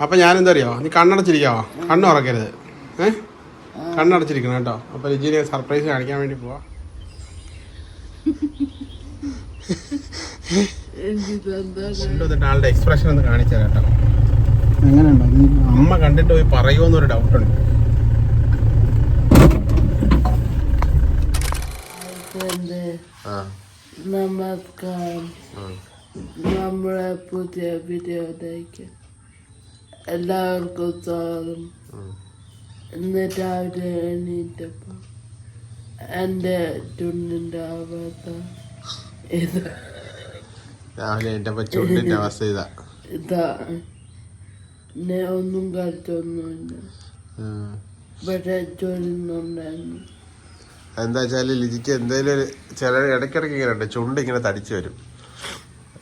അപ്പൊ ഞാൻ എന്താ അറിയോ നീ കണ്ണടച്ചിരിക്കാവോ? കണ്ണ് ഉറക്കരുത്. ഏ? കണ്ണടച്ചിരിക്കണം കേട്ടോ. അപ്പൊ ലിജിനെ സർപ്രൈസ് കാണിക്കാൻ വേണ്ടി പോവാ. ആളുടെ എക്സ്പ്രഷൻ ഒന്ന് കാണിച്ചു തരാം കേട്ടോ. എങ്ങനെയുണ്ടോ? അമ്മ കണ്ടിട്ട് പോയി പറയുമോന്നൊരു ഡൗട്ടുണ്ട് ആ. നമസ്കാരം. നമ്മളെ പുതിയ വീഡിയോ വീഡിയോയിലേക്ക് എല്ലാവർക്കും സ്വാഗതം. ഇന്ന് രാവിലെ എണീറ്റപ്പോൾ എന്റെ ചുണ്ടിന്റെ അവസ്ഥ ഇത്. രാവിലെ എന്റെ ചുണ്ടിന്റെ അവസ്ഥ ഇതാ. ഒന്നും കളിച്ചൊന്നുമില്ല. പക്ഷെ ചൊല്ലുന്നുണ്ടായിരുന്നു. എന്താ വെച്ചാൽ ലിജിക്ക് എന്തേലും ചില ഇടയ്ക്കിടയ്ക്ക് ഇങ്ങനെ ഉണ്ട്. ചുണ്ട് ഇങ്ങനെ തടിച്ചു വരും.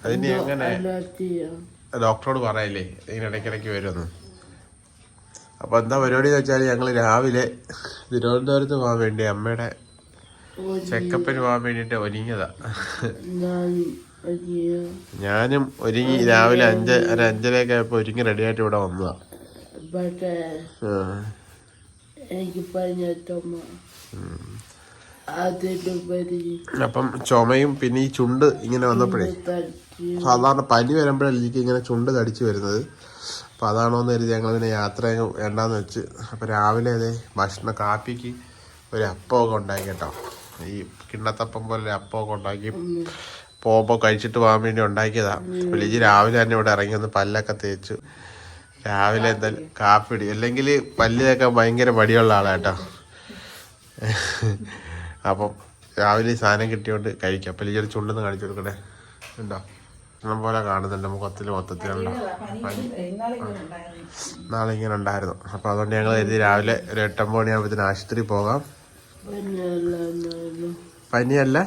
അതിന് എങ്ങനെ? ഡോക്ടറോട് പറയല്ലേ ഇങ്ങനെ ഇടയ്ക്കിടയ്ക്ക് വരുമെന്ന്. അപ്പോൾ എന്താ പരിപാടി എന്ന് വെച്ചാൽ ഞങ്ങൾ രാവിലെ തിരുവനന്തപുരത്ത് പോകാൻ വേണ്ടി അമ്മയുടെ ചെക്കപ്പിന് പോകാൻ വേണ്ടിയിട്ട് ഒരുങ്ങിയതാ. ഞാനും ഒരുങ്ങി രാവിലെ അഞ്ച് ഒരു അഞ്ചരയൊക്കെ ആയപ്പോൾ ഒരുങ്ങി റെഡിയായിട്ട് ഇവിടെ വന്നതാ. അപ്പം ചുമയും പിന്നെ ഈ ചുണ്ട് ഇങ്ങനെ വന്നപ്പോഴേ സാധാരണ പനി വരുമ്പോഴാണ് എനിക്ക് ഇങ്ങനെ ചുണ്ട് കടിച്ച് വരുന്നത്. അപ്പോൾ അതാണോ എന്ന് കരുതി ഞങ്ങൾ പിന്നെ യാത്ര വേണ്ടാന്ന് വെച്ച്. അപ്പോൾ രാവിലെ അതെ ഭക്ഷണ കാപ്പിക്ക് ഒരു അപ്പമൊക്കെ ഉണ്ടാക്കി കേട്ടോ. ഈ കിണ്ണത്തപ്പം പോലെ ഒരു അപ്പമൊക്കെ ഉണ്ടാക്കി. പോകുമ്പോൾ കഴിച്ചിട്ട് പോകാൻ വേണ്ടി ഉണ്ടാക്കിയതാണ് ലിജി രാവിലെ തന്നെ ഇവിടെ ഇറങ്ങി ഒന്ന് പല്ലൊക്കെ തേച്ചു. രാവിലെ എന്തായാലും കാപ്പി ഇടി അല്ലെങ്കിൽ പല്ല് തേക്കാൻ ഭയങ്കര മടിയുള്ള ആളാട്ടോ അപ്പം രാവിലെ സാധനം കിട്ടിയോണ്ട് കഴിക്കാം. അപ്പം ലിജിയുടെ ചുണ്ടെന്ന് കാണിച്ചു കൊടുക്കണേ ഉണ്ടോ? ഇഷ്ടം പോലെ കാണുന്നുണ്ട്. മുഖത്തിൽ മൊത്തത്തിൽ നാളെ ഇങ്ങനെ ഉണ്ടായിരുന്നു അപ്പോൾ അതുകൊണ്ട് ഞങ്ങൾ കരുതി രാവിലെ ഒരു എട്ടൊമ്പത് മണിയാകുമ്പോഴത്തേന് ആശുപത്രി പോകാം. പനിയല്ല?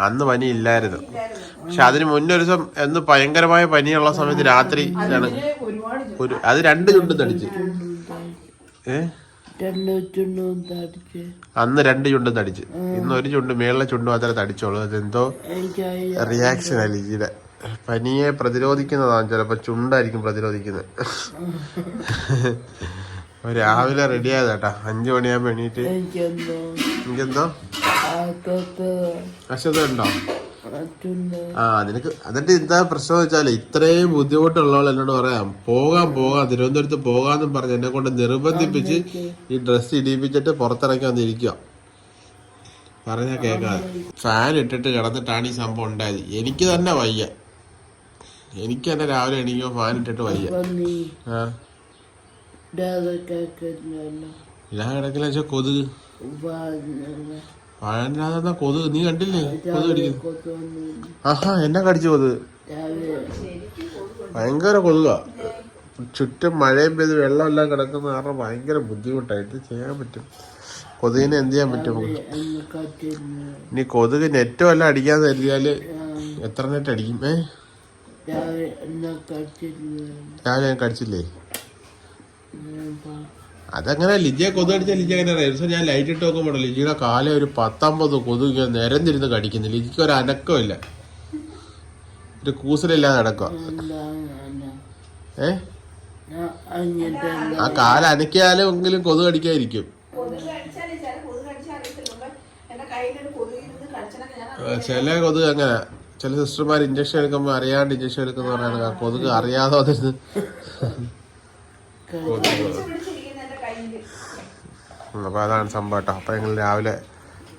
അന്ന് പനി ഇല്ലായിരുന്നു പക്ഷെ അതിന് മുന്നേ ഒരു ദിവസം എന്ന് ഭയങ്കരമായ പനിയുള്ള സമയത്ത് രാത്രി ഒരു അത് രണ്ട് ചുണ്ടും തടിച്ച്. ഏ? രണ്ട് ചുണ്ടും തടിച്ച് അന്ന് രണ്ട് ചുണ്ടും തടിച്ച്. ഇന്ന് ഒരു ചുണ്ട് മേളിലെ ചുണ്ട് മാത്രമേ തടിച്ചോളൂ അതെന്തോ റിയാക്ഷൻ അലിജിയുടെ ലിജിയുടെ. പനിയെ പ്രതിരോധിക്കുന്നതാണ് ചിലപ്പോ ചുണ്ടായിരിക്കും പ്രതിരോധിക്കുന്നത്. രാവിലെ റെഡി ആയതാട്ടാ. അഞ്ചു മണിയാകുമ്പോ എണീറ്റ്. എനിക്കെന്തോ. എനിക്കെന്തോ? അശ്വത ഉണ്ടോ? ചുണ്ട് ആ നിനക്ക് അതിന്റെ എന്താ പ്രശ്നം വെച്ചാൽ ഇത്രയും ബുദ്ധിമുട്ടുള്ളവൾ എന്നോട് പറയാം. പോകാൻ പോകാം. തിരുവനന്തപുരത്ത് പോകാന്നും പറഞ്ഞ് എന്നെ കൊണ്ട് നിർബന്ധിപ്പിച്ച് ഈ ഡ്രസ്സ് ഇടിപ്പിച്ചിട്ട് പുറത്തിറക്കി വന്നിരിക്കുക. പറഞ്ഞാ കേക്കാ ഫാൻ ഇട്ടിട്ട് കിടന്നിട്ടാണ് ഈ സംഭവം ഉണ്ടായത്. എനിക്ക് തന്നെ വയ്യ. എനിക്ക് തന്നെ രാവിലെ എണീക്കോ ഫാൻ ഇട്ടിട്ട് വയ്യ. ഇല്ല ആ. കിടക്കില്ല കൊതുക്. ഫാനില്ലാതെ കൊതുക് നീ കണ്ടില്ലേ? കൊതു കടിക്കുന്നു. ആഹാ എന്നെ കടിച്ചു കൊതുക്. ഭയങ്കര കൊതുക. ചുറ്റും മഴയും പെയ്ത് വെള്ളമെല്ലാം കിടക്കുന്ന കാരണം ഭയങ്കര ബുദ്ധിമുട്ടായിട്ട് ചെയ്യാൻ പറ്റും. കൊതുകിനെ എന്ത് ചെയ്യാൻ പറ്റും ഇനി കൊതുക് നെറ്റും എല്ലാം അടിക്കാൻ കരുതിയാൽ എത്ര നെറ്റ് അടിക്കും? ഏ? രാവിലെ കടിച്ചില്ലേ? അതങ്ങനെ ലിജിയെ കൊതുകടിച്ചാൽ ലിജ അങ്ങനെ അറിയാം? ദിവസം ഞാൻ ലൈറ്റ് ഇട്ട് നോക്കുമ്പോൾ ലിജിയുടെ കാലം ഒരു പത്തൊമ്പത് കൊതു ഇങ്ങനെ നിരന്നിരുന്ന് കടിക്കുന്നു. ലിജിക്ക് ഒരു അനക്കമില്ല ഒരു കൂസലില്ലാതെ നടക്കുക ഏ ആ കാല അനക്കിയാലും എങ്കിലും കൊതു കടിക്കാതിരിക്കും. ചില കൊതുക് അങ്ങനെ ചില സിസ്റ്റർമാർ ഇഞ്ചക്ഷൻ എടുക്കുമ്പോൾ അറിയാണ്ട് ഇഞ്ചക്ഷൻ എടുക്കുന്ന പറയാണ് കൊതുക് അറിയാതെ വന്നിരുന്ന്. ഉം, അപ്പൊ അതാണ് സംഭവം കേട്ടോ. അപ്പോൾ ഞങ്ങൾ രാവിലെ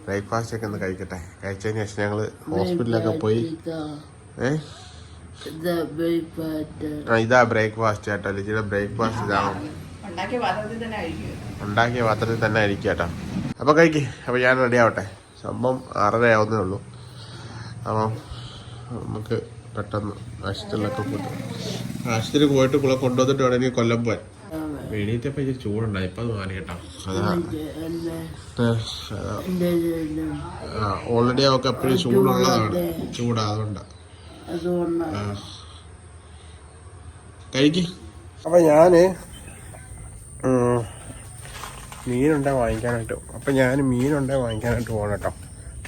ബ്രേക്ക്ഫാസ്റ്റ് ഒക്കെ ഒന്ന് കഴിക്കട്ടെ. കഴിച്ചതിന് ശേഷം ഞങ്ങൾ ഹോസ്പിറ്റലിലൊക്കെ പോയി. ഏ? ഇതാ ബ്രേക്ക്ഫാസ്റ്റ്. ആ, ഇതാ ബ്രേക്ക്ഫാസ്റ്റ് കേട്ടോ ലിജിയുടെ ബ്രേക്ക്ഫാസ്റ്റ് ഇതാണ് ഉണ്ടാക്കിയ പാത്രത്തിൽ തന്നെ ആയിരിക്കും കേട്ടോ. അപ്പോൾ കഴിക്ക് അപ്പോൾ ഞാൻ റെഡി ആവട്ടെ. സംഭവം ആറര ആവുന്നേ ഉള്ളൂ. അപ്പം നമുക്ക് പെട്ടെന്ന് ആശുപത്രിയിലൊക്കെ പോയിട്ട് ആശുപത്രി പോയിട്ട് കുളെ കൊണ്ടുവന്നിട്ട് വേണം എനിക്ക് കൊല്ലം പോവാൻ. എണീറ്റപ്പോ ഇച്ചിരി ചൂടുണ്ടായി. ഇപ്പൊ അത് മാറി കേട്ടോ അതാ. ഓൾറെഡി അവൾക്ക് എപ്പോഴും ചൂടുള്ളതാണ്. ചൂടാ അതുകൊണ്ടാ. കഴിക്ക്. അപ്പൊ ഞാൻ മീനുണ്ടേ വാങ്ങിക്കാനായിട്ട്? അപ്പൊ ഞാൻ മീനുണ്ടെ വാങ്ങിക്കാനായിട്ട് പോകണം കേട്ടോ.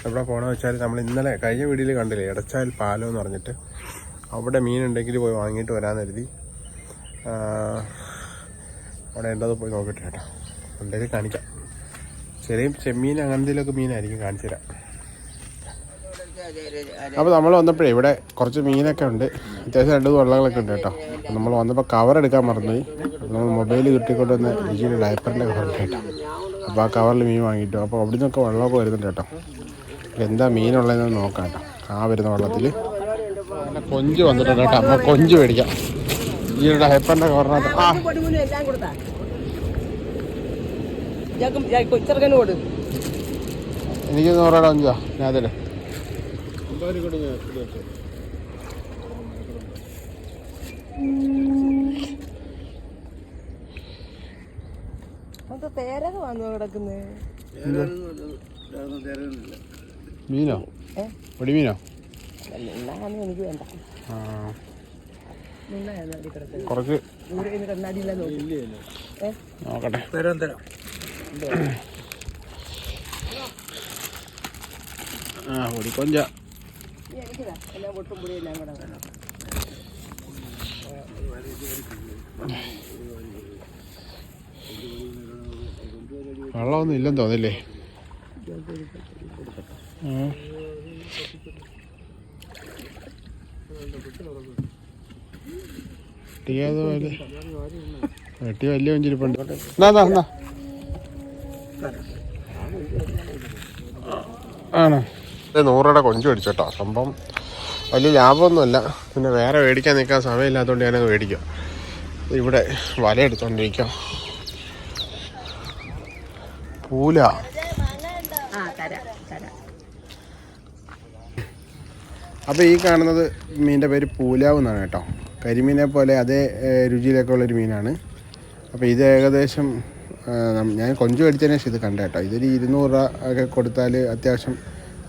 എവിടെ പോകണമെന്ന് വെച്ചാൽ നമ്മൾ ഇന്നലെ കഴിഞ്ഞ വീഡിയോയിൽ കണ്ടില്ലേ ഇടച്ചാൽ പാലം എന്ന് പറഞ്ഞിട്ട്. അവിടെ മീനുണ്ടെങ്കിൽ പോയി വാങ്ങിയിട്ട് വരാമെന്ന് കരുതി. അവിടെ ഉണ്ടത് പോയി നോക്കട്ടെ കേട്ടോ. ഉണ്ടെങ്കിൽ കാണിക്കാം. ചെറിയ ചെമ്മീൻ അങ്ങനത്തേലൊക്കെ മീനായിരിക്കും കാണിച്ചു തരാം. അപ്പോൾ നമ്മൾ വന്നപ്പോഴേ ഇവിടെ കുറച്ച് മീനൊക്കെ ഉണ്ട്. അത്യാവശ്യം രണ്ട് വെള്ളങ്ങളൊക്കെ ഉണ്ട് കേട്ടോ. നമ്മൾ വന്നപ്പോൾ കവർ എടുക്കാൻ മറന്നു നമ്മൾ മൊബൈൽ കിട്ടിക്കൊണ്ട് വന്ന രുചിയുടെ ഡയപ്പറിന്റെ കവർ കേട്ടോ. അപ്പോൾ ആ കവറിൽ മീൻ വാങ്ങിയിട്ടു. അപ്പോൾ അവിടെ നിന്നൊക്കെ വെള്ളമൊക്കെ വരുന്നുണ്ട് കേട്ടോ. എന്താ മീനുള്ളതെന്ന് നോക്കാം കേട്ടോ. ആ വരുന്ന വെള്ളത്തിൽ കൊഞ്ച് വന്നിട്ടുണ്ട് കേട്ടോ. അപ്പോൾ കൊഞ്ച് മേടിക്കാം. ഈ ഡയപ്പറിന്റെ കവറിനകത്ത് ആ. എനിക്ക് നൂറോടെ അഞ്ചോ ഞാൻ അതിൽ അത് തേരക വന്നു കിടക്കുന്നേ? മീനോ? പൊടിമീനോ എനിക്ക് വേണ്ട ആ നിന്നാണ് അടി കിടക്കുന്നത് കുറച്ച് നോക്കട്ടെ. തരാം തരാം. ആ ഓടിക്കൊഞ്ച വെള്ളമൊന്നും ഇല്ലെന്ന് തോന്നില്ലേ? ആ. വെട്ടിയത് പോലെ വെട്ടി വലിയ കൊഞ്ചിരിപ്പുണ്ട്. എന്നാ എന്നാ എന്നാ ആണോ. നൂറുടെ കൊഞ്ച് മേടിച്ചു കേട്ടോ സംഭവം വലിയ ലാഭമൊന്നുമല്ല. പിന്നെ വേറെ മേടിക്കാൻ നിൽക്കാൻ സമയമില്ലാത്തതുകൊണ്ട് ഞാനത് മേടിക്കാം. ഇവിടെ വല എടുത്തോണ്ടിരിക്കാം. പൂല. അപ്പോൾ ഈ കാണുന്നത് മീനിന്റെ പേര് പൂലാവ് എന്നാണ് കേട്ടോ. കരിമീനെ പോലെ അതേ രുചിയിലൊക്കെ ഉള്ളൊരു മീനാണ്. അപ്പോൾ ഇത് ഏകദേശം ഞാൻ കൊഞ്ച് മേടിച്ചതിന് ശേഷം ഇത് കണ്ട കേട്ടോ. ഇതൊരു ഇരുന്നൂറ് രൂപ ഒക്കെ കൊടുത്താൽ അത്യാവശ്യം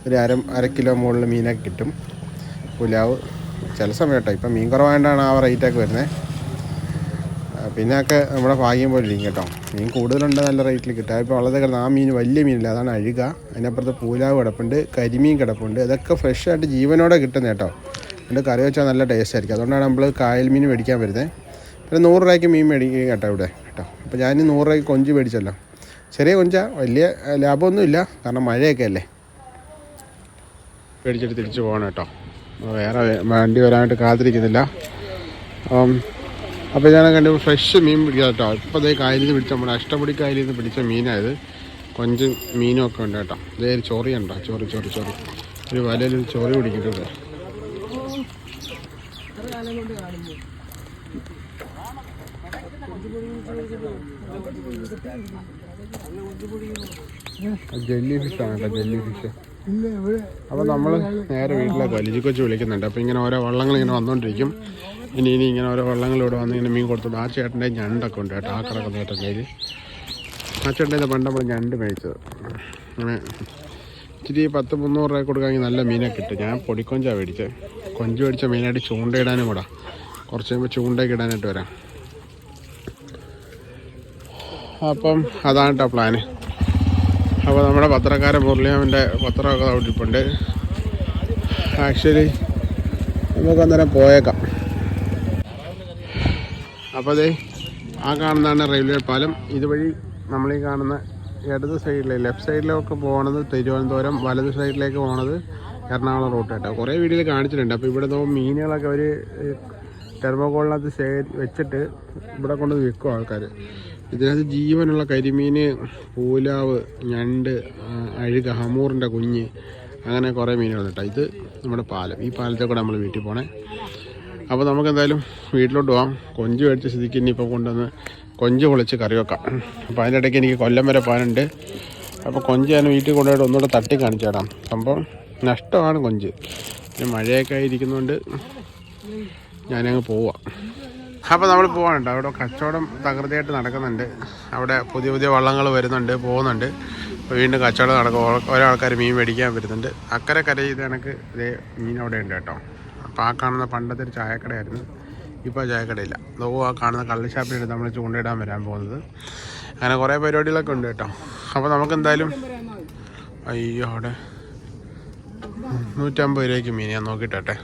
ഒരു അര അര കിലോ മുകളിൽ മീനൊക്കെ കിട്ടും. പുലാവ് ചില സമയം കേട്ടോ. ഇപ്പം മീൻ കുറവായതുകൊണ്ടാണ് ആ റേറ്റൊക്കെ വരുന്നത് പിന്നെയൊക്കെ നമ്മുടെ ഭാഗ്യം പോലെ ഇരിക്കും കേട്ടോ. മീൻ കൂടുതലുണ്ട് നല്ല റേറ്റിൽ കിട്ടുക ഇപ്പോൾ വളരെ കിടന്ന് ആ മീൻ വലിയ മീനില്ല. അതാണ് അഴുക. അതിനപ്പുറത്ത് പൂലാവ് കിടപ്പുണ്ട് കരിമീൻ കിടപ്പുണ്ട്. ഇതൊക്കെ ഫ്രഷ് ആയിട്ട് ജീവനോടെ കിട്ടുന്നത് കേട്ടോ. എന്നിട്ട് കറി വെച്ചാൽ നല്ല ടേസ്റ്റ് ആയിരിക്കും. അതുകൊണ്ടാണ് നമ്മൾ കായൽ മീൻ മേടിക്കാൻ വരുന്നത് പിന്നെ നൂറ് രൂപയ്ക്ക് മീൻ മേടിക്കുക കേട്ടോ ഇവിടെ കേട്ടോ. അപ്പോൾ ഞാൻ നൂറ് രൂപയ്ക്ക് കൊഞ്ച് മേടിച്ചല്ലോ. ചെറിയ കൊഞ്ചാ വലിയ ലാഭമൊന്നുമില്ല കാരണം മഴയൊക്കെ അല്ലേ. മേടിച്ചിട്ട് തിരിച്ചു പോകണം കേട്ടോ. വേറെ വണ്ടി വരാനായിട്ട് കാത്തിരിക്കുന്നില്ല. അപ്പം അപ്പോൾ ഞാൻ കണ്ടു ഫ്രഷ് മീൻ പിടിക്കാം കേട്ടോ. ഇപ്പോൾ അതേ കായലിൽ നിന്ന് പിടിച്ച നമ്മുടെ അഷ്ടമുടി കായലിൽ നിന്ന് പിടിച്ച മീനായത് കൊഞ്ചും മീനും ഒക്കെ ഉണ്ട് കേട്ടോ. ഇതേ ചോറിയുണ്ടോ? ചോറി ചോറി ചോറി. ഒരു വലയിൽ ചോറി പിടിക്കുന്നുണ്ട്. ജെല്ലി ഫിഷ് ആണ് കേട്ടോ ജെല്ലി ഫിഷ് അപ്പോൾ നമ്മൾ നേരെ വീട്ടിലെ വലിച്ചു കൊച്ചു വിളിക്കുന്നുണ്ട്. അപ്പോൾ ഇങ്ങനെ ഓരോ വള്ളങ്ങൾ ഇങ്ങനെ വന്നുകൊണ്ടിരിക്കും ഇനി ഇനി ഇങ്ങനെ ഓരോ വള്ളങ്ങൾ ഇവിടെ വന്ന് ഇങ്ങനെ മീൻ കൊടുത്തു ആ ചേട്ടന്റെ ഞണ്ടൊക്കെ ഉണ്ട് കേട്ടോ ആ കിടക്കുന്ന ചേട്ടൻ കയ്യിൽ ആ ചേട്ടന്റെ പണ്ട് നമ്മൾ ഞണ്ട് മേടിച്ചത്. അങ്ങനെ ഇച്ചിരി പത്ത് മുന്നൂറ് രൂപ കൊടുക്കാമെങ്കിൽ നല്ല മീനൊക്കെ കിട്ടും. ഞാൻ പൊടിക്കൊഞ്ചാണ് മേടിച്ചത് കൊഞ്ച് മേടിച്ച മെയിനായിട്ട് ചൂണ്ടയിടാനും കൂടാ. കുറച്ച് കഴിയുമ്പോൾ ചൂണ്ടയൊക്കെ ഇടാനായിട്ട് വരാം. അപ്പം അതാണ് കേട്ടോ പ്ലാന് അപ്പോൾ നമ്മുടെ പത്രക്കാരൻ മുരളിയാമിന്റെ പത്രമൊക്കെ ഇട്ടിപ്പുണ്ട് ആക്ച്വലി നമുക്ക് അന്നേരം പോയേക്കാം. അപ്പോൾ അതെ ആ കാണുന്നതാണ് റെയിൽവേ പാലം. ഇതുവഴി നമ്മൾ ഈ കാണുന്ന ഇടത് സൈഡിലെ ലെഫ്റ്റ് സൈഡിലൊക്കെ പോകണത് തിരുവനന്തപുരം വലത് സൈഡിലേക്ക് പോകണത് എറണാകുളം റൂട്ട് കേട്ടോ കുറേ വീഡിയോയിൽ കാണിച്ചിട്ടുണ്ട്. അപ്പോൾ ഇവിടെ നിന്ന് മീനുകളൊക്കെ അവർ തെർമോകോളിനകത്ത് ശേഖരി വെച്ചിട്ട് ഇവിടെ കൊണ്ട് വിൽക്കും ആൾക്കാർ ഇതിനകത്ത് ജീവനുള്ള കരിമീൻ പൂലാവ് ഞണ്ട് അഴുക ഹമൂറിന്റെ കുഞ്ഞ് അങ്ങനെ കുറേ മീനുകൾ കേട്ടോ ഇത് നമ്മുടെ പാലം. ഈ പാലത്തെ കൂടെ നമ്മൾ വീട്ടിൽ പോണേ. അപ്പോൾ നമുക്ക് എന്തായാലും വീട്ടിലോട്ട് പോകാം കൊഞ്ച് മേടിച്ച സ്ഥിതിക്ക് ഇനിയിപ്പോൾ കൊണ്ടുവന്ന് കൊഞ്ച് പൊളിച്ച് കറി വെക്കാം. അപ്പോൾ അതിന്റെ ഇടയ്ക്ക് എനിക്ക് കൊല്ലം വരെ പോകാനുണ്ട്. അപ്പോൾ കൊഞ്ച് ഞാൻ വീട്ടിൽ കൊണ്ടുപോയിട്ട് ഒന്നുകൂടെ തട്ടി കാണിച്ചു തരാം സംഭവം നഷ്ടമാണ് കൊഞ്ച്. പിന്നെ മഴയൊക്കെ ആയിരിക്കുന്നതുകൊണ്ട് ഞാനങ്ങ് പോവാം. അപ്പോൾ നമ്മൾ പോകാനുണ്ട് അവിടെ കച്ചവടം തകൃതിയായിട്ട് നടക്കുന്നുണ്ട്. അവിടെ പുതിയ പുതിയ വള്ളങ്ങൾ വരുന്നുണ്ട് പോകുന്നുണ്ട്. വീണ്ടും കച്ചവടം നടക്കും. ഓരോ ആൾക്കാർ മീൻ മേടിക്കാൻ വരുന്നുണ്ട്. അക്കരെ കര ചെയ്ത് കണക്ക് ഇതേ മീൻ അവിടെ ഉണ്ട് കേട്ടോ. അപ്പോൾ ആ കാണുന്ന പണ്ടത്തെ ഒരു ചായക്കടയായിരുന്നു. ഇപ്പോൾ ചായക്കടയില്ല. അതോ ആ കാണുന്ന കള്ളിഷാപ്പിലാണ് നമ്മൾ ചൂണ്ടയിടാൻ വരാൻ പോകുന്നത്. അങ്ങനെ കുറേ പരിപാടികളൊക്കെ ഉണ്ട് കേട്ടോ. അപ്പോൾ നമുക്ക് എന്തായാലും അയ്യോ അവിടെ നൂറ്റമ്പത് രൂപയ്ക്ക് മീൻ ഞാൻ നോക്കിയിട്ടെ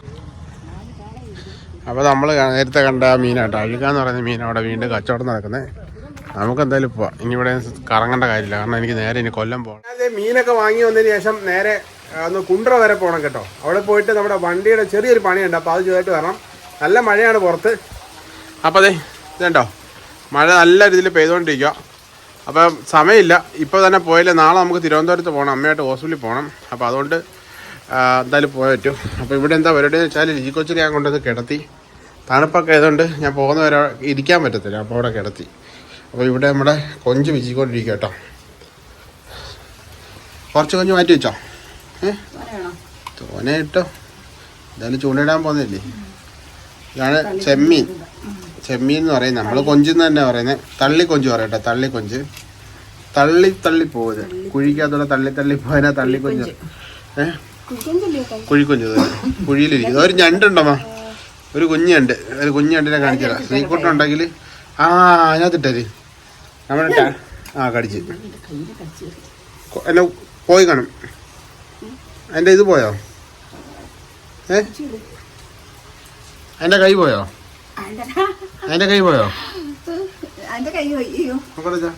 അപ്പോൾ നമ്മൾ നേരത്തെ കണ്ട മീനാട്ടോ. അഴുകാന്ന് പറയുന്ന മീൻ അവിടെ വീണ്ടും കച്ചവടം നടക്കുന്നത് നമുക്ക് എന്തായാലും പോവാം. ഇനി ഇവിടെ കറങ്ങേണ്ട കാര്യമില്ല. കാരണം എനിക്ക് നേരെ ഇനി കൊല്ലം പോകണം അതെ മീനൊക്കെ വാങ്ങി വന്നതിന് ശേഷം നേരെ ഒന്ന് കുണ്ട്ര വരെ പോകണം കേട്ടോ. അവിടെ പോയിട്ട് നമ്മുടെ വണ്ടിയുടെ ചെറിയൊരു പണിയുണ്ട്. അപ്പോൾ അത് ചെയ്തിട്ട് വരണം. നല്ല മഴയാണ് പുറത്ത്. അപ്പോൾ അതെ ഇതുണ്ടോ? മഴ നല്ല രീതിയിൽ പെയ്തുകൊണ്ടിരിക്കുക അപ്പം സമയമില്ല. ഇപ്പോൾ തന്നെ പോയില്ല. നാളെ നമുക്ക് തിരുവനന്തപുരത്ത് പോകണം അമ്മയായിട്ട് ഹോസ്പിറ്റലിൽ പോകണം അപ്പോൾ അതുകൊണ്ട് എന്തായാലും പോയാൽ പറ്റും. അപ്പോൾ ഇവിടെ എന്താ പരിപാടിയെന്ന് വെച്ചാൽ ലിജി കൊച്ചിനെ ഞാൻ കൊണ്ടുവന്ന് കിടത്തി. തണുപ്പൊക്കെ ആയതുകൊണ്ട് ഞാൻ പോകുന്ന വരെ ഇരിക്കാൻ പറ്റത്തില്ല. അപ്പോൾ അവിടെ കിടത്തി. അപ്പോൾ ഇവിടെ നമ്മുടെ കൊഞ്ച് വിജിക്കൊണ്ടിരിക്കുക കേട്ടോ. കുറച്ച് കൊഞ്ച് മാറ്റി വെച്ചോ? ഏ? തോനെ ഇട്ടോ. എന്തായാലും ചൂണ്ടിടാൻ പോകുന്നില്ലേ? ഇതാണ് ചെമ്മീൻ. ചെമ്മീൻ എന്ന് പറയുന്നത്. നമ്മൾ കൊഞ്ചെന്ന് തന്നെ പറയുന്നത്. തള്ളി കൊഞ്ച് പറയട്ടെ തള്ളി കൊഞ്ച്. തള്ളി തള്ളി പോകുന്നത് കുഴിക്കകത്തൂടെ തള്ളി തള്ളി പോയതിനാ തള്ളി കൊഞ്ച്. ഏ? കുഴിക്കൊഞ്ച് കുഴിയിലിരിക്കുന്നു. കുഴിയിലിരിക്കും ഒരു ഞണ്ടുണ്ടമ്മ ഒരു കുഞ്ഞുണ്ട് ഒരു കുഞ്ഞുണ്ടിനെ കാണിച്ചാ കാണിച്ചതാ ശ്രീക്കുട്ടുണ്ടെങ്കിൽ ആ അതിനകത്തിട്ടത് നമ്മുടെ ആ കടിച്ച്. എന്നെ പോയി കാണും. എന്റെ ഇത് പോയോ? ഏ? എന്റെ കൈ പോയോ? എന്റെ കൈ പോയോ? നോക്കട്ടെ.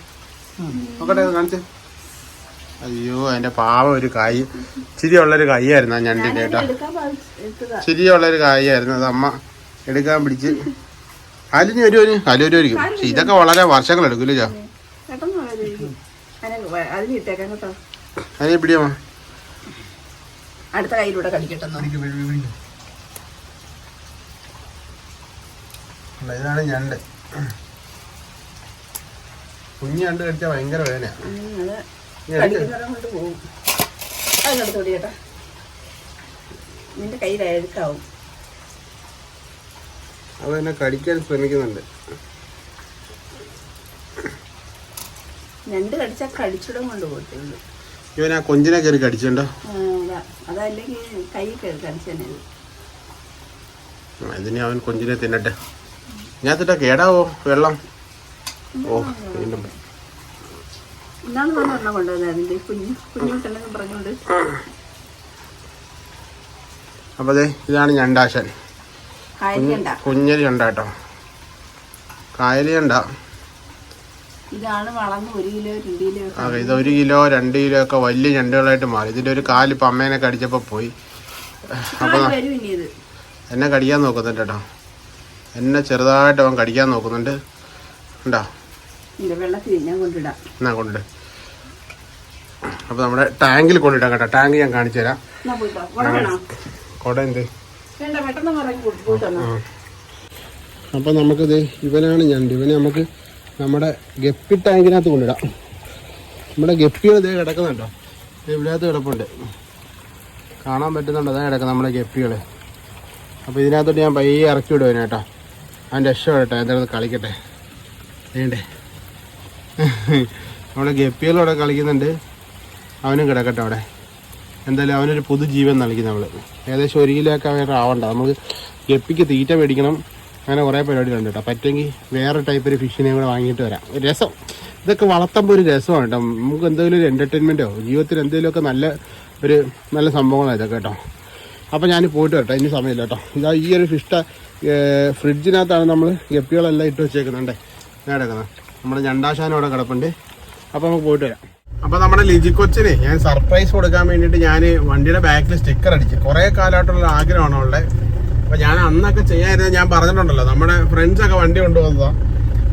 നോക്കട്ടെ കാണിച്ചേ. അയ്യോ അതിന്റെ പാവം ഒരു കായ്. ചിരിയുള്ളൊരു കൈയായിരുന്നു ആ ഞണ്ടിന്റെ കേട്ടോ. ചിരിയുള്ളൊരു കായായിരുന്നു അത് അമ്മ എടുക്കാൻ പിടിച്ച്. അലിഞ്ഞ് ഒരു ഒരു അലൊരു ഒരു ഇതൊക്കെ വളരെ വർഷങ്ങൾ എടുക്കില്ല ചോ അതിനെ അടുത്ത കയ്യിലൂടെ ഇതാണ് ഞണ്ട്. കുഞ്ഞ് ഞണ്ട് കടിച്ചാൽ ഭയങ്കര വേദനയാ. കൊണ്ട് പോകും അതിനടുത്ത് നിന്റെ കയ്യിൽ എഴുക്കാവും അത് കടിക്കാൻ ശ്രമിക്കുന്നുണ്ട്. രണ്ട് കടിച്ചാൽ കടിച്ചുടം കൊണ്ട് പോകത്തുള്ളൂ. ഇവൻ ആ കൊഞ്ചിനെ കയറി കടിച്ചുണ്ടോ അതല്ലെങ്കിൽ കൈ കയറി അവൻ കൊഞ്ചിനെ തിന്നട്ടെ. ഇതിനകത്തിട്ട കേടാവോ വെള്ളം? ഓ വീണ്ടും. ഇന്നാണ് നമ്മൾ എണ്ണ കൊണ്ടുവന്നത് അതിന്റെ കുഞ്ഞു കുഞ്ഞുമുട്ടെന്നൊക്കെ പറഞ്ഞുകൊണ്ട്. അപ്പോൾ അതെ ഇതാണ് ഞണ്ടാശൻ. കുഞ്ഞരി ഞണ്ടാട്ടോ കായലി ഞണ്ട. ഇതാണ് വളർന്ന് ഒരു കിലോ രണ്ട് കിലോ ആ ഇത് ഒരു കിലോ രണ്ട് കിലോ ഒക്കെ വലിയ ഞണ്ടുകളായിട്ട് മാറി. ഇതിന്റെ ഒരു കാലിപ്പോൾ അമ്മേനെ കടിച്ചപ്പോൾ പോയി. അപ്പോൾ എന്നെ കടിക്കാൻ നോക്കുന്നുണ്ട് കേട്ടോ. എന്നെ ചെറുതായിട്ട് അവൻ കടിക്കാൻ നോക്കുന്നുണ്ട്. ഉണ്ടോ കൊണ്ടിടാം. എന്നാ കൊണ്ട് അപ്പോൾ നമ്മുടെ ടാങ്കിൽ കൊണ്ടിടാം കേട്ടോ. ടാങ്ക് ഞാൻ കാണിച്ചു തരാം. കുട എന്ത്? അപ്പോൾ നമുക്കിത് ഇവനാണ് ഞാൻ. ഇവനെ നമുക്ക് നമ്മുടെ ഗപ്പി ടാങ്കിനകത്ത് കൊണ്ടിടാം. നമ്മുടെ ഗപ്പികൾ ഇതേ കിടക്കുന്നുണ്ടോ? ഇവിടെ ഇതിനകത്ത് കിടപ്പുണ്ട്. കാണാൻ പറ്റുന്നുണ്ടോ? അതാ കിടക്കുന്നത് നമ്മുടെ ഗപ്പികൾ അപ്പോൾ ഇതിനകത്തോട്ട് ഞാൻ പയ്യെ ഇറക്കി വിടുവനെ കേട്ടോ. അവൻ രക്ഷപ്പെടട്ടെ. എന്തായാലും കളിക്കട്ടെ. വേണ്ടേ? നമ്മുടെ ഗപ്പികൾ കളിക്കുന്നുണ്ട്. അവനും കിടക്കട്ടെ അവിടെ. എന്തായാലും അവനൊരു പുതുജീവൻ നൽകി നമ്മൾ ഏകദേശം ഒരു കിലോയൊക്കെ അവൻ ആവണ്ട. നമുക്ക് ഗപ്പിക്ക് തീറ്റ മേടിക്കണം. അങ്ങനെ കുറേ പരിപാടികളുണ്ട് കേട്ടോ. പറ്റുമെങ്കിൽ വേറെ ടൈപ്പ് ഒരു ഫിഷിനെ കൂടെ വാങ്ങിയിട്ട് വരാം. രസം. ഇതൊക്കെ വളർത്തുമ്പോൾ ഒരു രസമാണ് കേട്ടോ. നമുക്ക് എന്തെങ്കിലും ഒരു എന്റർടൈൻമെന്റോ ജീവിതത്തിൽ എന്തെങ്കിലുമൊക്കെ നല്ല ഒരു നല്ല സംഭവങ്ങളാണ് ഇതൊക്കെ കേട്ടോ. അപ്പോൾ ഞാൻ പോയിട്ട് വരട്ടെ. ഇനി സമയമില്ല കേട്ടോ. ഇതാ ഈ ഒരു ഫിഷ്ട ഫ്രിഡ്ജിനകത്താണ് നമ്മൾ ഗപ്പികളെല്ലാം ഇട്ട് വെച്ചേക്കുന്നുണ്ടേ ഞാൻ കിടക്കുന്നത് നമ്മുടെ ഞണ്ടാശാനം അവിടെ കിടപ്പുണ്ട്. അപ്പോൾ നമുക്ക് പോയിട്ട് വരാം. അപ്പോൾ നമ്മുടെ ലിജി കൊച്ചിന് ഞാൻ സർപ്രൈസ് കൊടുക്കാൻ വേണ്ടിട്ട് ഞാൻ വണ്ടിയുടെ ബാക്കിൽ സ്റ്റിക്കർ അടിച്ചു. കുറേ കാലമായിട്ടുള്ള ആഗ്രഹമാണ് അവളുടെ. അപ്പോൾ ഞാൻ അന്നൊക്കെ ചെയ്യാതിരുന്ന ഞാൻ പറഞ്ഞിട്ടുണ്ടല്ലോ നമ്മുടെ ഫ്രണ്ട്സ് ഒക്കെ വണ്ടി കൊണ്ടുപോകുന്നതാ.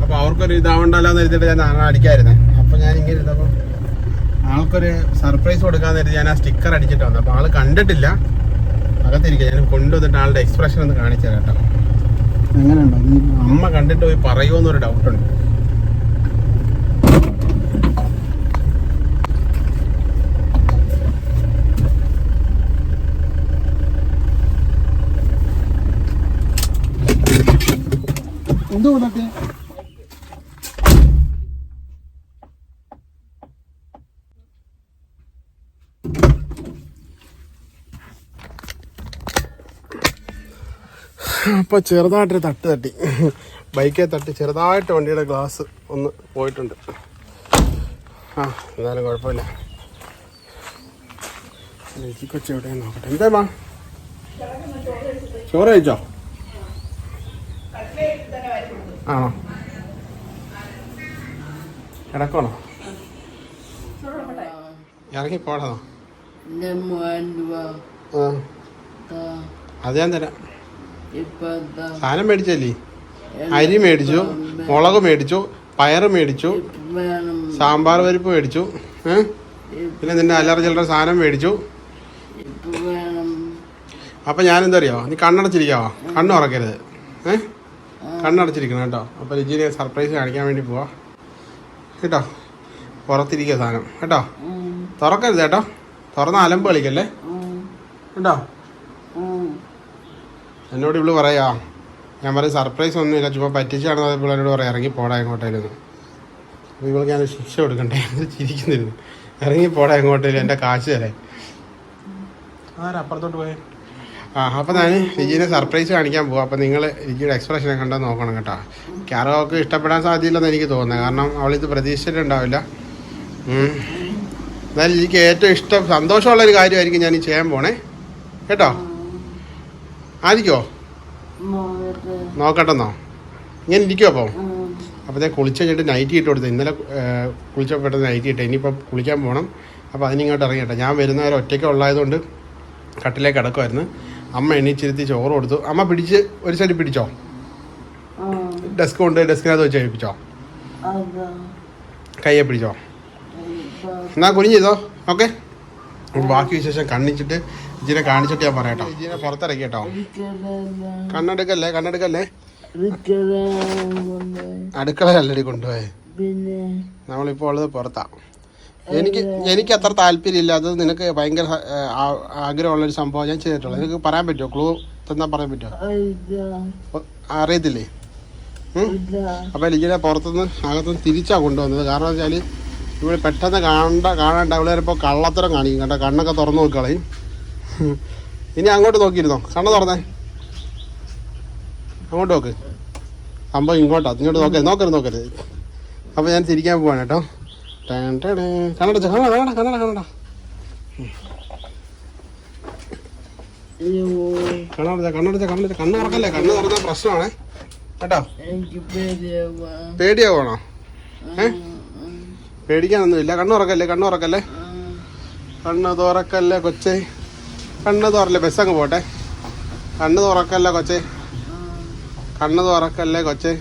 അപ്പോൾ അവർക്കൊരു ഇതാവണ്ടല്ലോ എന്ന് എഴുതിയിട്ട് ഞാൻ അങ്ങനെ അടിക്കായിരുന്നേ. അപ്പോൾ ഞാൻ ഇങ്ങനെ ഇരുന്നപ്പോൾ ആൾക്കൊരു സർപ്രൈസ് കൊടുക്കാന്ന് കരുതി ഞാൻ ആ സ്റ്റിക്കർ അടിച്ചിട്ട് വന്നു അപ്പോൾ ആൾ കണ്ടിട്ടില്ല. അകത്തിരിക്കുക. ഞാൻ കൊണ്ടുവന്നിട്ട് ആളുടെ എക്സ്പ്രഷൻ ഒന്ന് കാണിച്ചു തരാം കേട്ടോ. എങ്ങനെയുണ്ടോ? അമ്മ കണ്ടിട്ട് പോയി പറയുമോന്നൊരു ഡൗട്ടുണ്ട് ഇതൊക്കെ അപ്പോൾ ചെറുതായിട്ടൊരു തട്ട് തട്ടി. ബൈക്കേ തട്ടി ചെറുതായിട്ട് വണ്ടിയുടെ ഗ്ലാസ് ഒന്ന് പോയിട്ടുണ്ട്. ആ എന്നാലും കുഴപ്പമില്ല. എനിക്ക് കൊച്ചു എവിടെയാ നോക്കട്ടെ. എന്താ മാ? ചോറ് കഴിച്ചോ? ആണോ? കിടക്കണോ ഇറങ്ങി പോടാ. എന്റെ മോൻ വാ ആ. താ അത് ഞാൻ തരാം. സാധനം മേടിച്ചല്ലേ? അരി മേടിച്ചു മുളക് മേടിച്ചു പയർ മേടിച്ചു സാമ്പാർ പരിപ്പ് മേടിച്ചു പിന്നെ നിന്റെ അല്ലറ ചില്ലറ സാധനം മേടിച്ചു. അപ്പം അറിയോ നീ കണ്ണടച്ചിരിക്കാവോ? കണ്ണുറക്കരുത് ഉറക്കരുത് ഏ? കണ്ണടച്ചിരിക്കണം കേട്ടോ. അപ്പോൾ ലിജിനെ സർപ്രൈസ് കാണിക്കാൻ വേണ്ടി പോവാ. കേട്ടോ? പുറത്തിരിക്കുക സാധനം. കേട്ടോ? തുറക്കരുത് കേട്ടോ. തുറന്ന അലമ്പ് കളിക്കല്ലേ? കേട്ടോ? എന്നോട് ഇവൾ പറയാ ഞാൻ പറയും സർപ്രൈസ് ഒന്നുമില്ല ചുമ്മാ പറ്റിച്ചാണെന്ന് അതേപോലെ എന്നോട് പറയാം ഇറങ്ങി പോടാ എങ്ങോട്ടേലും. അപ്പോൾ ഇവൾക്ക് ഞാൻ ശിക്ഷ കൊടുക്കണ്ടേ? എന്ന് ചിരിക്കുന്നിരുന്നു. ഇറങ്ങി പോടാ എങ്ങോട്ടേലും എന്റെ കാശ് തരേ ആരപ്പുറത്തോട്ട് പോയേ? ആ അപ്പോൾ ഞാൻ ലിജീനെ സർപ്രൈസ് കാണിക്കാൻ പോകും അപ്പോൾ നിങ്ങൾ ലിജിയുടെ എക്സ്പ്രഷൻ കണ്ടാൽ നോക്കണം കേട്ടോ. ക്യാറോക്ക് ഇഷ്ടപ്പെടാൻ സാധ്യതയില്ലെന്ന് എനിക്ക് തോന്നുന്നത് കാരണം അവളിത് പ്രതീക്ഷിച്ചിട്ടുണ്ടാവില്ല. എന്നാലും ലിജിക്ക് ഏറ്റവും ഇഷ്ടം സന്തോഷമുള്ളൊരു കാര്യമായിരിക്കും ഞാൻ ചെയ്യാൻ പോണേ. കേട്ടോ? ആയിരിക്കോ നോക്കട്ടെന്നോ? ഇങ്ങനെ ഇരിക്കുമോ അപ്പോൾ അപ്പം ഞാൻ കുളിച്ച് കഴിഞ്ഞിട്ട് നൈറ്റി ഇട്ട് കൊടുത്തു ഇന്നലെ കുളിച്ചപ്പോൾ പെട്ടെന്ന് നൈറ്റി ഇട്ട്. ഇനിയിപ്പോൾ കുളിക്കാൻ പോകണം അപ്പോൾ അതിനിങ്ങോട്ട് ഇറങ്ങിയിട്ടെ. ഞാൻ വരുന്നവരെ ഒറ്റയ്ക്ക് ഉള്ളതുകൊണ്ട് കട്ടിലേക്ക് കിടക്കുമായിരുന്നു അമ്മ എണീച്ചിരുത്തി ചോറ് കൊടുത്തു. അമ്മ പിടിച്ച് ഒരു സൈഡ് പിടിച്ചോ? ഡെസ്ക് കൊണ്ട് ഡെസ്കിനകത്ത് വെച്ച് കഴിപ്പിച്ചോ? കയ്യെ പിടിച്ചോ? എന്നാ കുനിഞ്ഞ് ചെയ്തോ ഓക്കെ. ബാക്കി വിശേഷം കണ്ണിച്ചിട്ട് ഇജിനെ കാണിച്ചിട്ട് ഞാൻ പറയട്ടോ ഇജിനെ പുറത്തിറക്കി കേട്ടോ. ഇരിക്കലല്ല കണ്ണെടുക്കല്ലേ കണ്ണെടുക്കല്ലേ? അടുക്കളയല്ലടി കൊണ്ടുപോയേ. നമ്മളിപ്പോൾ ഉള്ളത് പുറത്താ. എനിക്ക് എനിക്ക് അത്ര താല്പര്യമില്ല. അത് നിനക്ക് ഭയങ്കര ആഗ്രഹമുള്ള ഒരു സംഭവം ഞാൻ ചെയ്തിട്ടുള്ളൂ നിനക്ക് പറയാൻ പറ്റുമോ? ക്ലൂ തന്നാ പറയാൻ പറ്റുമോ? അറിയത്തില്ലേ? അപ്പൊ ലിജിനെ പുറത്തുനിന്ന് അകത്തുനിന്ന് തിരിച്ചാ കൊണ്ടുവന്നത്. കാരണം വെച്ചാൽ ഇവിടെ പെട്ടെന്ന് കാണണ്ട കാണണ്ട. ഇവിടെ ഇപ്പൊ കള്ളത്തരം കാണിക്കും കേട്ടോ. കണ്ണൊക്കെ തുറന്നു നോക്കളയും ഇനി അങ്ങോട്ട് നോക്കിയിരുന്നോ? കണ്ണ് തുറന്നേ. അങ്ങോട്ട് നോക്ക്. സംഭവം ഇങ്ങോട്ടാ. ഇങ്ങോട്ട് നോക്കരുത് നോക്കരുത് നോക്കരുത് അപ്പോൾ ഞാൻ തിരിക്കാൻ പോവാണ് കേട്ടോ. Turn turn turn. കണ്ണടച്ച കണ്ണട കണ്ണട കണ്ണട കണ്ണട അയ്യോ. കണ്ണടച്ച കണ്ണടച്ച കണ്ണടച്ച കണ്ണ് തുറക്കല്ലേ? കണ്ണ് തുറന്ന പ്രശ്നമാണേ. കേട്ടോ? എനിക്ക് പേടിയാവാ പേടിയാവണോ ഏ? പേടിക്കാനൊന്നുമില്ല. കണ്ണ് തുറക്കല്ലേ? കണ്ണ് തുറക്കല്ലേ? കണ്ണ് തുറക്കല്ലേ കൊച്ചേ? കണ്ണ് തുറല്ലേ? ബസ് അങ്ങ് പോട്ടെ. കണ്ണ് തുറക്കല്ലേ കൊച്ചേ? കണ്ണ് തുറക്കല്ലേ കൊച്ചേ?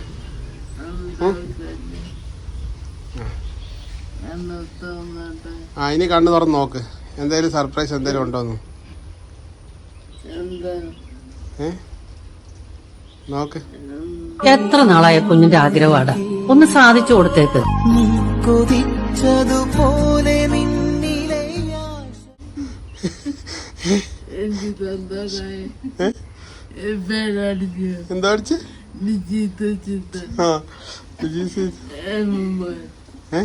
ആ ഇനി കണ്ണു തുറന്ന് നോക്ക്. എന്തേലും സർപ്രൈസ് എന്തേലും ഉണ്ടോന്ന് ഏ? നോക്ക്. എത്ര നാളായ കുഞ്ഞിന്റെ ആഗ്രഹമാണ് ഒന്ന് സാധിച്ചു കൊടുത്തേക്ക്. കൊതിച്ചതുപോലെ നിന്നിലെ എന്താ അടിച്ച് ചിത്ത ആ ഏ?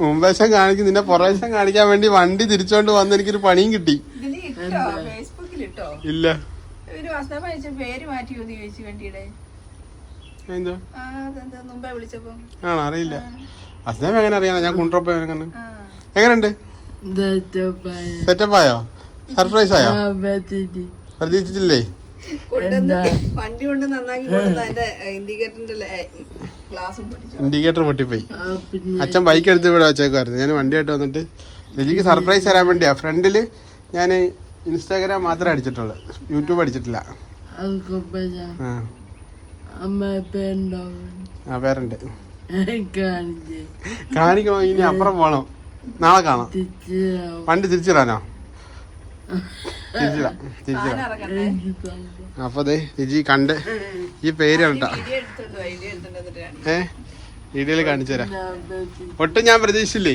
മുമ്പേശം കാണിക്കും നിന്നെ പുറവേശം കാണിക്കാൻ വേണ്ടി വണ്ടി തിരിച്ചോണ്ട് വന്ന് എനിക്കൊരു പണിയും കിട്ടി. ഇല്ല. ആണോ? അറിയില്ല. അസ്ലാം എങ്ങനെ അറിയാനാ ഞാൻ എങ്ങനെ ആ. എങ്ങനെയുണ്ട്? സെറ്റപ്പ് ആയോ സർപ്രൈസ് ആയോ പ്രതീക്ഷിച്ചില്ലേ വണ്ടി കൊണ്ട് നന്നാക്കി കൊണ്ടുവന്ന് അതിന്റെ ഇൻഡിക്കേറ്ററിന്റെ ഇൻഡിക്കേറ്റർ പൊട്ടിപ്പോയി. അച്ഛൻ ബൈക്ക് എടുത്ത് ഇവിടെ വെച്ചേക്കുമായിരുന്നു ഞാൻ വണ്ടിയായിട്ട് വന്നിട്ട് ലിജിക്ക് സർപ്രൈസ് തരാൻ വേണ്ടിയാ. ഫ്രണ്ടിൽ ഞാൻ ഇൻസ്റ്റാഗ്രാം മാത്രമേ അടിച്ചിട്ടുള്ളൂ. യൂട്യൂബ് അടിച്ചിട്ടില്ല. ആ. പേരുണ്ട് കാണിക്കണോ? ഇനി അപ്പുറം പോണം. നാളെ കാണാം. വണ്ടി തിരിച്ചിടാനോ? തിരിച്ചിടാം തിരിച്ചിടാം അപ്പൊ അതെ ചേച്ചി കണ്ട്. ഈ പേര് കണ്ടാ. ഏ? വീഡിയോയിൽ കാണിച്ചു തരാം. ഒട്ടും ഞാൻ പ്രതീക്ഷിച്ചില്ലേ?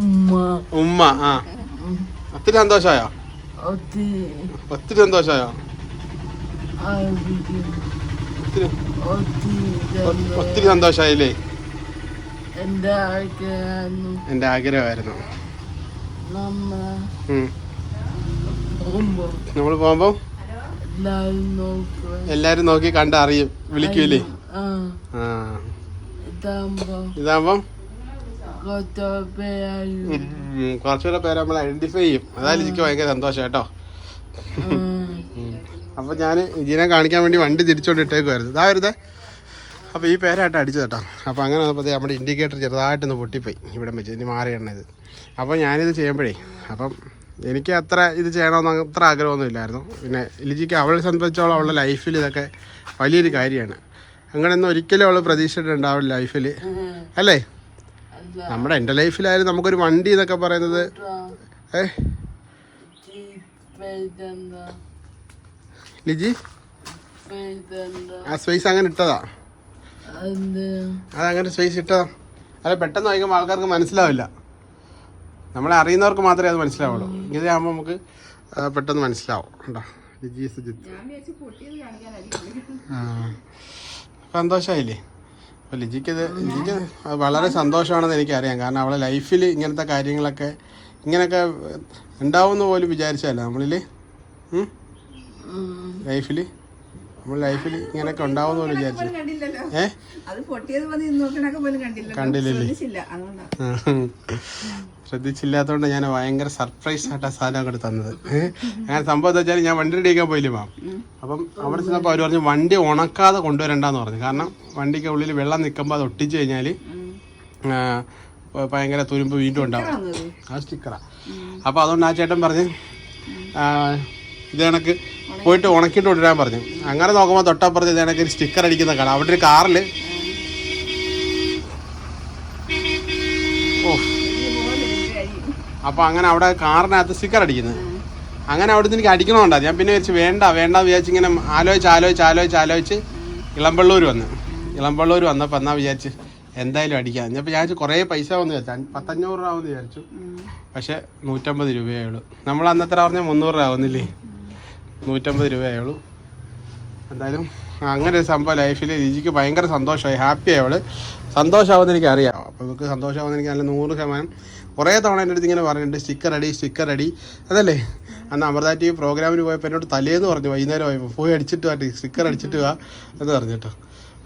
ഉമ്മ. ഉമ്മ ആ. ഒത്തിരി സന്തോഷമായോ ഒത്തിരി. സന്തോഷമായോ ഒത്തിരി. സന്തോഷായില്ലേ? എന്റെ ആഗ്രഹമായിരുന്നു. നമ്മ പോകുമ്പോ നമ്മൾ എല്ലാവരും എല്ലാരും നോക്കി കണ്ട അറിയും വിളിക്കൂലേ ഇതാകുമ്പോ കുറച്ചുകൂടെ പേരെ നമ്മൾ ഐഡന്റിഫൈ ചെയ്യും. അതായത് എനിക്ക് ഭയങ്കര സന്തോഷം കേട്ടോ. അപ്പൊ ഞാൻ ഇതിനെ കാണിക്കാൻ വേണ്ടി വണ്ടി തിരിച്ചോണ്ട് ഇട്ടേക്കുമായിരുന്നു ഇതാ വരുതേ അപ്പോൾ ഈ പേരായിട്ട് അടിച്ചു കേട്ടോ. അപ്പോൾ അങ്ങനെ വന്നപ്പോൾ നമ്മുടെ ഇൻഡിക്കേറ്റർ ചെറുതായിട്ടൊന്ന് പൊട്ടിപ്പോയി. ഇവിടെ വെച്ച് ഇനി മാറിയണത് അപ്പോൾ ഞാനിത് ചെയ്യുമ്പോഴേ അപ്പം എനിക്ക് അത്ര ഇത് ചെയ്യണമെന്ന് അത്ര ആഗ്രഹമൊന്നും ഇല്ലായിരുന്നു. പിന്നെ ലിജിക്ക് അവളെ സംബന്ധിച്ചോളം അവളുടെ ലൈഫിൽ ഇതൊക്കെ വലിയൊരു കാര്യമാണ്. അങ്ങനെയൊന്നും ഒരിക്കലും അവൾ പ്രതീക്ഷിച്ചിട്ടുണ്ടാവില്ല ലൈഫിൽ അല്ലേ? നമ്മുടെ എന്റെ ലൈഫിലായാലും നമുക്കൊരു വണ്ടി എന്നൊക്കെ പറയുന്നത്. ഏ? ലിജി? ആ സ്പേസ് അങ്ങനെ ഇട്ടതാ. അത് അതങ്ങനെ സ്പേസ് ഇട്ടതാ. അല്ല പെട്ടെന്ന് വായിക്കുമ്പോൾ ആൾക്കാർക്ക് മനസ്സിലാവില്ല. നമ്മളെ അറിയുന്നവർക്ക് മാത്രമേ അത് മനസ്സിലാവുള്ളൂ. ഇങ്ങനെ ആകുമ്പോൾ നമുക്ക് പെട്ടെന്ന് മനസ്സിലാവും. കേട്ടോ ലിജി സുജിത്ത്. സന്തോഷമായില്ലേ അപ്പോൾ ലിജിക്ക് ഇത് ലിജിക്ക് വളരെ സന്തോഷമാണെന്ന് എനിക്കറിയാം. കാരണം അവളെ ലൈഫിൽ ഇങ്ങനത്തെ കാര്യങ്ങളൊക്കെ ഇങ്ങനെയൊക്കെ ഉണ്ടാവുമെന്ന് പോലും വിചാരിച്ചല്ല നമ്മളിൽ. ലൈഫിൽ നമ്മൾ ലൈഫിൽ ഇങ്ങനെയൊക്കെ ഉണ്ടാവുമെന്ന് പോലും വിചാരിച്ചു ഏഹ് ഏ? കണ്ടില്ലല്ലേ? ശ്രദ്ധിച്ചില്ല ശ്രദ്ധിച്ചില്ലാത്തതുകൊണ്ട് ഞാൻ ഭയങ്കര സർപ്രൈസ് ആയിട്ട് ആ സാധനം അങ്ങോട്ട് തന്നത്? അങ്ങനെ സംഭവം എന്താ വെച്ചാൽ ഞാൻ വണ്ടി റെഡിയാക്കാൻ പോയില്ല മാം? അപ്പം അവിടെ ചെന്നപ്പോൾ അവർ പറഞ്ഞു വണ്ടി ഉണക്കാതെ കൊണ്ടുവരണ്ടെന്ന് പറഞ്ഞു. കാരണം വണ്ടിക്ക് ഉള്ളിൽ വെള്ളം നിൽക്കുമ്പോൾ അത് ഒട്ടിച്ച് കഴിഞ്ഞാൽ ഭയങ്കര തുരുമ്പ് വീണ്ടും ഉണ്ടാവും. ആ സ്റ്റിക്കറാ അപ്പോൾ അതുകൊണ്ട് ആ ചേട്ടൻ പറഞ്ഞ് ഇത് കണക്ക് പോയിട്ട് ഉണക്കിയിട്ട് കൊണ്ടുവരാൻ പറഞ്ഞു. അങ്ങനെ നോക്കുമ്പോൾ തൊട്ടപ്പുറത്ത് ഇത് കണക്ക് ഒരു സ്റ്റിക്കർ അടിക്കുന്ന കാണാം. അവിടെ ഒരു കാറിൽ അപ്പോൾ അങ്ങനെ അവിടെ കാറിനകത്ത് സ്റ്റിക്കർ അടിക്കുന്നത് അങ്ങനെ അവിടെ നിന്ന് എനിക്ക് അടിക്കണമുണ്ടാ ഞാൻ പിന്നെ വെച്ച് വേണ്ട വേണ്ട വിചാരിച്ച് ഇങ്ങനെ ആലോചിച്ച് ആലോചിച്ച് ആലോചിച്ച് ആലോചിച്ച് ഇളമ്പള്ളൂർ വന്ന്. ഇളമ്പള്ളൂർ വന്നപ്പോൾ എന്നാ വിചാരിച്ച് എന്തായാലും അടിക്കാം. ഞാൻ വിചാരിച്ചു കുറേ പൈസ വന്ന് വിചാരിച്ചു. പത്തഞ്ഞൂറ് രൂപ ആവുമെന്ന് വിചാരിച്ചു. പക്ഷേ നൂറ്റമ്പത് രൂപയേ ഉള്ളൂ. നമ്മൾ അന്നത്ര പറഞ്ഞ മുന്നൂറ് രൂപ ആവുന്നില്ലേ? നൂറ്റമ്പത് രൂപയേ ഉള്ളൂ. എന്തായാലും അങ്ങനെ ഒരു സംഭവം ലൈഫിൽ രുചിക്ക് ഭയങ്കര സന്തോഷമായി. ഹാപ്പിയായി അവൾ. സന്തോഷമാവുമെന്ന് എനിക്ക് അറിയാം അപ്പോൾ നമുക്ക് സന്തോഷമാവുമെന്ന് എനിക്ക് നല്ല നൂറ് ശതമാനം കുറേ തവണ എന്റെ അടുത്ത് ഇങ്ങനെ പറഞ്ഞിട്ടുണ്ട് സ്റ്റിക്കർ അടി സ്റ്റിക്കർ അടി. അതല്ലേ? അന്ന് അമൃത ടി പ്രോഗ്രാമിന് പോയപ്പോൾ എന്നോട് തലേന്ന് പറഞ്ഞു വൈകുന്നേരം പോയപ്പോൾ പോയി അടിച്ചിട്ട് വാട്ടി സ്റ്റിക്കർ അടിച്ചിട്ട് വാ എന്ന് പറഞ്ഞു കേട്ടോ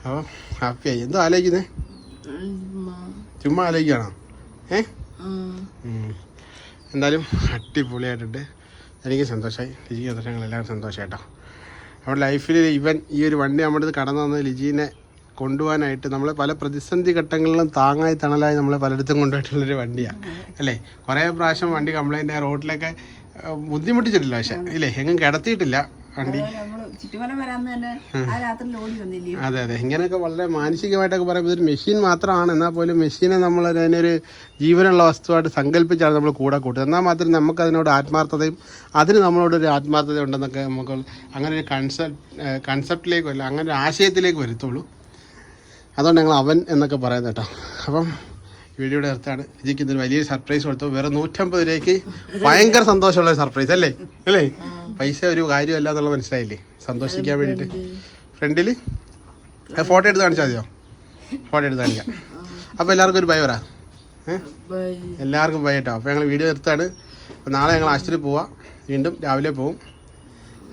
അപ്പോൾ ഹാപ്പിയായി. എന്തോ ആലോചിക്കുന്നേ? ചുമ്മാ. ആലോചിക്കുകയാണോ ഏ. എന്തായാലും അടിപൊളിയായിട്ടുണ്ട്. എനിക്ക് സന്തോഷമായി ലിജിക്ക് എല്ലാവരും സന്തോഷമായിട്ടോ നമ്മുടെ ലൈഫിൽ ഇവൻ ഈ ഒരു വണ്ടി നമ്മുടെ അടുത്ത് കടന്നു വന്നത് ലിജീനെ കൊണ്ടുപോകാനായിട്ട് നമ്മളെ പല പ്രതിസന്ധി ഘട്ടങ്ങളിലും താങ്ങായി തണലായി നമ്മളെ പലയിടത്തും കൊണ്ടുപോയിട്ടുള്ളൊരു വണ്ടിയാണ് അല്ലേ? കുറേ പ്രാവശ്യം വണ്ടി കംപ്ലൈന്റ് ആയി റോഡിലൊക്കെ ബുദ്ധിമുട്ടിച്ചിട്ടില്ല പക്ഷെ. ഇല്ലേ? എങ്ങും കിടത്തിയിട്ടില്ല വണ്ടി. അതെ അതെ ഇങ്ങനെയൊക്കെ വളരെ മാനസികമായിട്ടൊക്കെ പറയുമ്പോൾ ഇതൊരു മെഷീൻ മാത്രമാണ്. എന്നാൽ പോലും മെഷീനെ നമ്മൾ അതിനൊരു ജീവനുള്ള വസ്തുവായിട്ട് സങ്കല്പിച്ചാണ് നമ്മൾ കൂടെ കൂട്ടുന്നത്. എന്നാൽ മാത്രമേ നമുക്ക് അതിനോട് ആത്മാർത്ഥതയും അതിന് നമ്മളോടൊരു ആത്മാർത്ഥത ഉണ്ടെന്നൊക്കെ നമുക്ക് അങ്ങനെ ഒരു കൺസെപ്റ്റ് കൺസെപ്റ്റിലേക്ക് അല്ല അങ്ങനെ ഒരു ആശയത്തിലേക്ക് വരുത്തുള്ളൂ. അതുകൊണ്ട് ഞങ്ങൾ അവൻ എന്നൊക്കെ പറയുന്നത് കേട്ടോ. അപ്പം വീഡിയോയുടെ അടുത്താണ് വിജയ്ക്ക് ഇതൊരു വലിയൊരു സർപ്രൈസ് കൊടുത്തു. വേറെ നൂറ്റമ്പത് രൂപയ്ക്ക് ഭയങ്കര സന്തോഷമുള്ള സർപ്രൈസ് അല്ലേ? അല്ലേ? പൈസ ഒരു കാര്യമല്ല എന്നുള്ളത് മനസ്സിലായില്ലേ? സന്തോഷിക്കാൻ വേണ്ടിയിട്ട്. ഫ്രണ്ടിൽ ഫോട്ടോ എടുത്ത് കാണിച്ചാൽ മതിയോ? ഫോട്ടോ എടുത്ത് കാണിക്കാം. അപ്പോൾ എല്ലാവർക്കും ഒരു ബൈ പറ. എല്ലാവർക്കും ബൈ കേട്ടോ. അപ്പോൾ ഞങ്ങൾ വീഡിയോ എടുത്താണ് അപ്പോൾ നാളെ ഞങ്ങൾ ആശുപത്രിയിൽ പോവാം. വീണ്ടും രാവിലെ പോവും.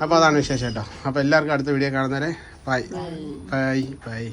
അപ്പോൾ അതാണ് വിശേഷം കേട്ടോ. അപ്പോൾ എല്ലാവർക്കും അടുത്ത വീഡിയോ കാണുന്നവരെ ബൈ ബൈ ബൈ